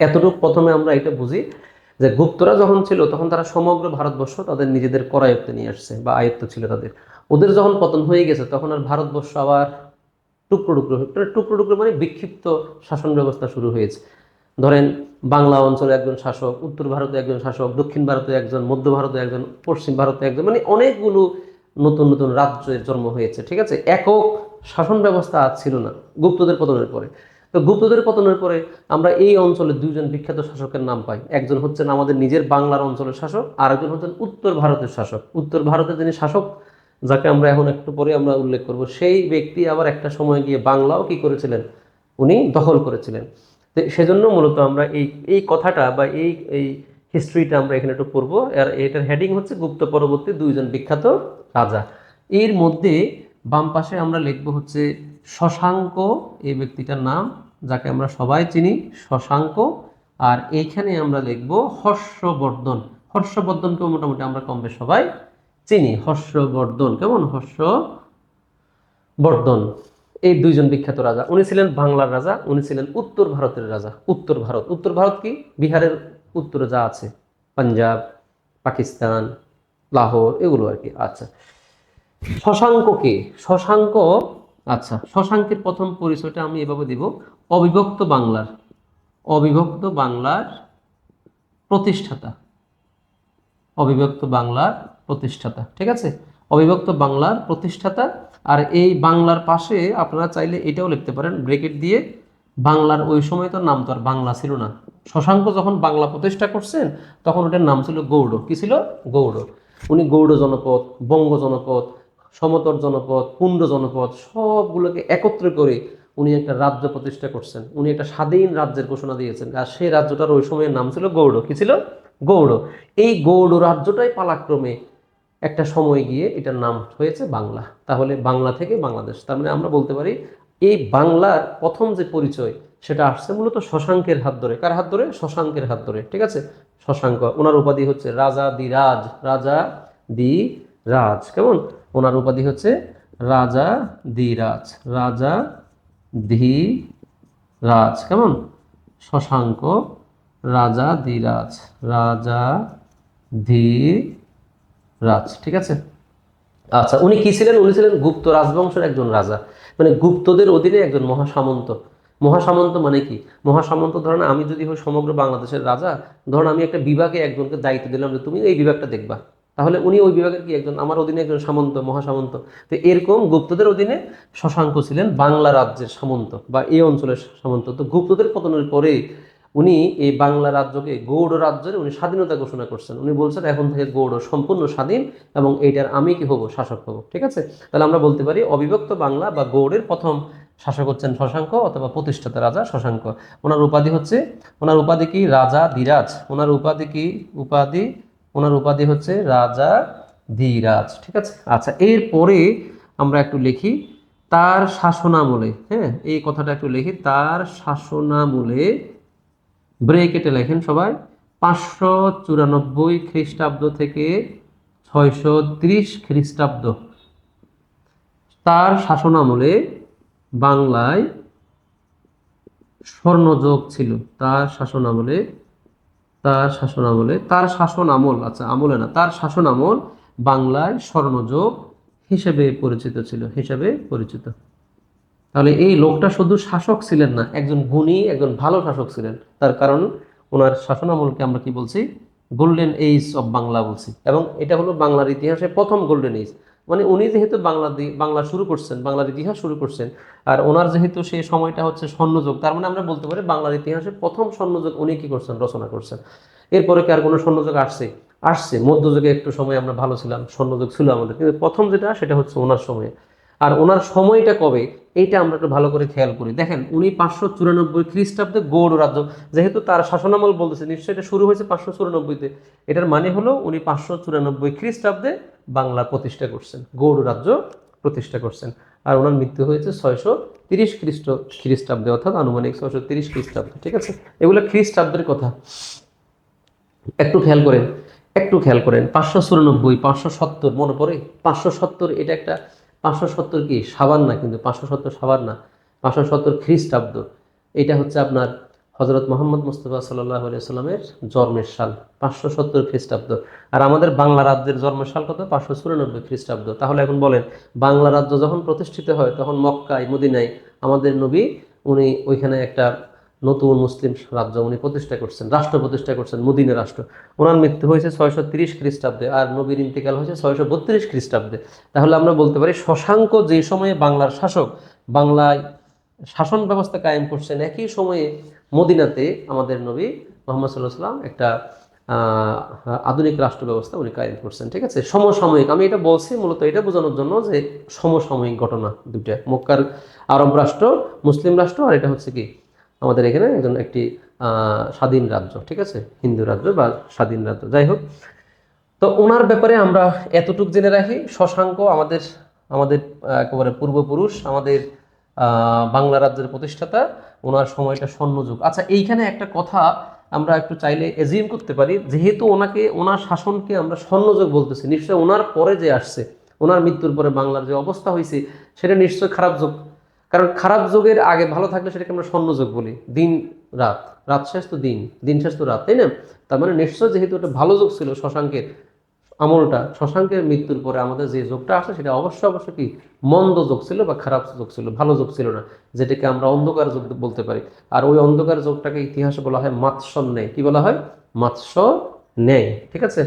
এতটুকু প্রথমে আমরা এটা বুঝি যে গুপ্তরা যখন ছিল, তখন তারা সমগ্র ভারতবর্ষ তাদের নিজেদের করায়ত্তে নিয়ে আসছে বা আয়ত্ত ছিল তাদের। ওদের যখন পতন হয়ে গেছে, তখন আর ভারতবর্ষ আবার টুকরো টুকরো টুকরো টুকরো মানে বিক্ষিপ্ত শাসন ব্যবস্থা শুরু হয়েছে। ধরেন বাংলা অঞ্চলে একজন শাসক, উত্তর ভারতে একজন শাসক, দক্ষিণ ভারতে একজন, মধ্য ভারতে একজন, পশ্চিম ভারতে একজন মানে অনেকগুলো নতুন নতুন রাজ্যের জন্ম হয়েছে, ঠিক আছে? একক শাসন ব্যবস্থা ছিল না গুপ্তদের পতনের পরে। তো গুপ্তদের পতনের পরে আমরা এই অঞ্চলে দুইজন বিখ্যাত শাসকের নাম পাই। একজন হচ্ছেন আমাদের নিজের বাংলার অঞ্চলের শাসক আর একজন হচ্ছেন উত্তর ভারতের শাসক। উত্তর ভারতের যিনি শাসক, যাকে আমরা এখন একটু পরে আমরা উল্লেখ করব, সেই ব্যক্তি আবার একটা সময় গিয়ে বাংলাও কি করেছিলেন? উনি দখল করেছিলেন। তো সেজন্য মূলত আমরা এই এই কথাটা বা এই এই হিস্ট্রিটা আমরা এখানে একটু পড়ব। আর এটার হেডিং হচ্ছে গুপ্ত পরবর্তী দুইজন বিখ্যাত রাজা। এর মধ্যে বাম পাশে আমরা লিখব হচ্ছে শশাঙ্ক, এই ব্যক্তিটার নাম, যাকে আমরা সবাই চিনি, শশাঙ্ক। আর এইখানে আমরা লিখব হর্ষবর্ধন। হর্ষবর্ধনকেও মোটামুটি আমরা কম বেশ সবাই চিনি। হর্ষবর্ধন, কেমন? হর্ষ বর্ধন এই দুইজন বিখ্যাত রাজা। উনি ছিলেন বাংলার রাজা, উনি ছিলেন উত্তর ভারতের রাজা। উত্তর ভারত। উত্তর ভারত কি? বিহারের উত্তরে যা আছে। পাঞ্জাব, পাকিস্তান, লাহোর, এগুলো আর কি। আচ্ছা। শশাঙ্ক কে? শশাঙ্ক আচ্ছা শশাঙ্কের প্রথম পরিচয়টা আমি এভাবে দিব। অবিভক্ত বাংলার অবিভক্ত বাংলার প্রতিষ্ঠাতা। অবিভক্ত বাংলার প্রতিষ্ঠাতা, ঠিক আছে? অবিভক্ত বাংলার প্রতিষ্ঠাতা। আর এই বাংলার পাশে আপনারা চাইলে এটাও লিখতে পারেন ব্রেকেট দিয়ে, বাংলার ওই সময় তো নাম তো আর বাংলা ছিল না। শশাঙ্ক যখন বাংলা প্রতিষ্ঠা করছেন, তখন ওটার নাম ছিল গৌড়। কি ছিল? গৌড়। উনি গৌড় জনপদ, বঙ্গ জনপদ সমতর জনপদ পুণ্ড জনপদ, সবগুলোকে একত্র করে উনি একটা রাজ্য প্রতিষ্ঠা করছেন। উনি একটা স্বাধীন রাজ্যের ঘোষণা দিয়েছেন। আর সেই রাজ্যটার ওই সময়ের নাম ছিল গৌড়। কি ছিল? গৌড়। এই গৌড় রাজ্যটাই পালাক্রমে একটা সময় গিয়ে এটার নাম হয়েছে বাংলা। তাহলে বাংলা থেকে বাংলাদেশ। তার মানে আমরা বলতে পারি, এই বাংলার প্রথম যে পরিচয়, সেটা আসছে মূলত শশাঙ্কের হাত ধরে। কার হাত ধরে? শশাঙ্কের হাত ধরে। ঠিক আছে? শশাঙ্ক। ওনার উপাধি হচ্ছে রাজা দি রাজ। রাজা দি রাজ। কেমন? ওনার উপাধি হচ্ছে রাজা দি রাজ রাজা ধি রাজ কেমন? শশাঙ্ক রাজা ধীরাজ। রাজা ধীর রাজ ঠিক আছে? আচ্ছা উনি কি ছিলেন? উনি ছিলেন গুপ্ত রাজবংশের একজন রাজা। মানে গুপ্তদের অধীনে একজন মহাসামন্ত। মহাসামন্ত মানে কি? মহাসামন্ত ধরেন আমি যদি হই সমগ্র বাংলাদেশের রাজা, ধরেন আমি একটা বিভাগে একজনকে দায়িত্ব দিলাম যে তুমি এই বিভাগটা দেখবা। তাহলে উনি ওই বিভাগের কি একজন? আমার অধীনে একজন সামন্ত, মহাসামন্ত। তো এরকম গুপ্তদের অধীনে শশাঙ্ক ছিলেন বাংলা রাজ্যের সামন্ত বা এই অঞ্চলের সামন্ত। তো গুপ্তদের পতনের পরে উনি এই বাংলা রাজ্যকে গৌড় রাজ্যের উনি স্বাধীনতা ঘোষণা করছেন। উনি বলছেন, এখন থেকে গৌড় সম্পূর্ণ স্বাধীন এবং এইটার আমি কি হব? শাসক হব। ঠিক আছে? তাহলে আমরা বলতে পারি, অবিভক্ত বাংলা বা গৌড়ের প্রথম শাসক হচ্ছেন শশাঙ্ক অথবা প্রতিষ্ঠাতা রাজা শশাঙ্ক। ওনার উপাধি হচ্ছে, ওনার উপাধি কি? রাজা ধীরাজ ওনার উপাধি কি? উপাধি ওনার উপাধি হচ্ছে রাজা ধীরাজ, ঠিক আছে? আচ্ছা এরপরে আমরা একটু লিখি তার শাসনামলে হ্যাঁ এই কথাটা একটু লিখি, তার শাসনামলে ব্রেকেটে লেখেন সবাই, পাঁচশো চুরানব্বই খ্রিস্টাব্দ থেকে ছয়শো ত্রিশ খ্রিস্টাব্দ। তার শাসনামলে বাংলায় স্বর্ণযোগ ছিল, তার শাসনামলে তার শাসন আমলে, তার শাসন আমল আচ্ছা আমলে না, তার শাসন আমল বাংলায় স্বর্ণযোগ হিসেবে পরিচিত ছিল, হিসেবে পরিচিত। তাহলে এই লোকটা শুধু শাসক ছিলেন না, একজন গুণী, একজন ভালো শাসক ছিলেন। তার কারণ ওনার শাসন আমলকে আমরা কি বলছি? গোল্ডেন এইজ অব বাংলা বলছি। এবং এটা হলো বাংলার ইতিহাসে প্রথম গোল্ডেন এইজ মানে উনি যেহেতু বাংলা বাংলা শুরু করছেন, বাংলার ইতিহাস শুরু করছেন, আর ওনার যেহেতু সেই সময়টা হচ্ছে স্বর্ণযুগ, তার মানে আমরা বলতে পারি বাংলার ইতিহাসে প্রথম স্বর্ণযুগ উনি কি করছেন, রচনা করছেন। এরপরে কি আর কোনো স্বর্ণযুগ আসছে? আসছে। মধ্যযুগে একটু সময় আমরা ভালো ছিলাম, স্বর্ণযুগ ছিল আমাদের। কিন্তু প্রথম যেটা, সেটা হচ্ছে ওনার সময়ে। আর ওনার সময়টা কবে? এইটা আমরা একটু ভালো করে খেয়াল করি। দেখেন, উনি পাঁচশো চুরানব্বই খ্রিস্টাব্দে গৌড় রাজ্য, যেহেতু তার শাসনামল বলতেছে, নিশ্চয়ই এটা শুরু হয়েছে পাঁচশো চুরানব্বইতে। এটার মানে হলো উনি পাঁচশো চুরানব্বই খ্রিস্টাব্দে বাংলা প্রতিষ্ঠা করছেন, গৌড় রাজ্য প্রতিষ্ঠা করছেন। আর ওনার মৃত্যু হয়েছে ছয়শো তিরিশ খ্রিস্ট, খ্রিস্টাব্দে, অর্থাৎ আনুমানিক ছয়শো তিরিশ খ্রিস্টাব্দে, ঠিক আছে? এগুলো খ্রিস্টাব্দের কথা। একটু খেয়াল করেন, একটু খেয়াল করেন, পাঁচশো চুরানব্বই, পাঁচশো সত্তর, মনে পড়ে? পাঁচশো সত্তর এটা একটা, পাঁচশো সত্তর কি? সাবান না কিন্তু পাঁচশো সত্তর সাবান না, পাঁচশো সত্তর খ্রিস্টাব্দ। এটা হচ্ছে আপনার হজরত মোহাম্মদ মুস্তফা সাল্লাহ সাল্লামের জন্মের সাল, পাঁচশো সত্তর খ্রিস্টাব্দ। আর আমাদের বাংলা রাজ্যের জন্মের সাল কত? পাঁচশো চুরানব্বই খ্রিস্টাব্দ। তাহলে এখন বলেন, বাংলা রাজ্য যখন প্রতিষ্ঠিত হয়, তখন মক্কায়, মদিনায় আমাদের নবী, উনি ওইখানে একটা নতুন মুসলিম রাজ্য উনি প্রতিষ্ঠা করছেন, রাষ্ট্র প্রতিষ্ঠা করছেন, মদিনা রাষ্ট্র। ওনার মৃত্যু হয়েছে ছয়শো তিরিশ খ্রিস্টাব্দে আর নবীর ইন্তেকাল হয়েছে ছয়শো বত্রিশ খ্রিস্টাব্দে। তাহলে আমরা বলতে পারি, শশাঙ্ক যে সময়ে বাংলার শাসক, বাংলায় শাসন ব্যবস্থা কায়েম করছেন একই সময়ে মদিনাতে আমাদের নবী মোহাম্মদ সাল্লাহ সাল্লাম একটা আধুনিক রাষ্ট্র ব্যবস্থা উনি কায়েম করছেন, ঠিক আছে? সমসাময়িক, আমি এটা বলছি মূলত এটা বোঝানোর জন্য যে সমসাময়িক ঘটনা দুইটা, মক্কার আরব রাষ্ট্র, মুসলিম রাষ্ট্র আর এটা হচ্ছে কি? আমাদের এখানে একজন একটি স্বাধীন রাজ্য, ঠিক আছে? হিন্দু রাজ্য বা স্বাধীন রাজ্য, যাই হোক। তো ওনার ব্যাপারে আমরা এতটুক জেনে রাখি, শশাঙ্ক আমাদের আমাদের একেবারে পূর্বপুরুষ, আমাদের বাংলা রাজ্যের প্রতিষ্ঠাতা, ওনার সময়টা স্বর্ণযুগ। আচ্ছা এইখানে একটা কথা আমরা একটু চাইলে এজিউম করতে পারি, যেহেতু ওনাকে, ওনার শাসনকে আমরা স্বর্ণযুগ বলতেছি নিশ্চয় ওনার পরে যে আসছে, ওনার মৃত্যুর পরে বাংলার যে অবস্থা হয়েছে সেটা নিশ্চয় খারাপ যুগ। কারণ খারাপ যুগের আগে ভালো থাকলে সেটাকে আমরা স্বর্ণযুগ বলি, দিন, রাত। রাত শেষ তো দিন দিন শেষ তো রাত, তাই না? তার মানে নিশ্চয় যেহেতু একটা ভালো যুগ ছিল, শশাঙ্কের আমলটা, শশাঙ্কের মৃত্যুর পরে আমাদের যে যোগটা আসে সেটা অবশ্য অবশ্য কি মন্দ যোগ ছিল বা খারাপ যোগ ছিল, ভালো যোগ ছিল না, যেটাকে আমরা অন্ধকার যোগ বলতে পারি। আর ওই অন্ধকার যোগটাকে ইতিহাসে বলা হয় মাৎস্য নেয় কি বলা হয়? মাৎস্য নেয় ঠিক আছে?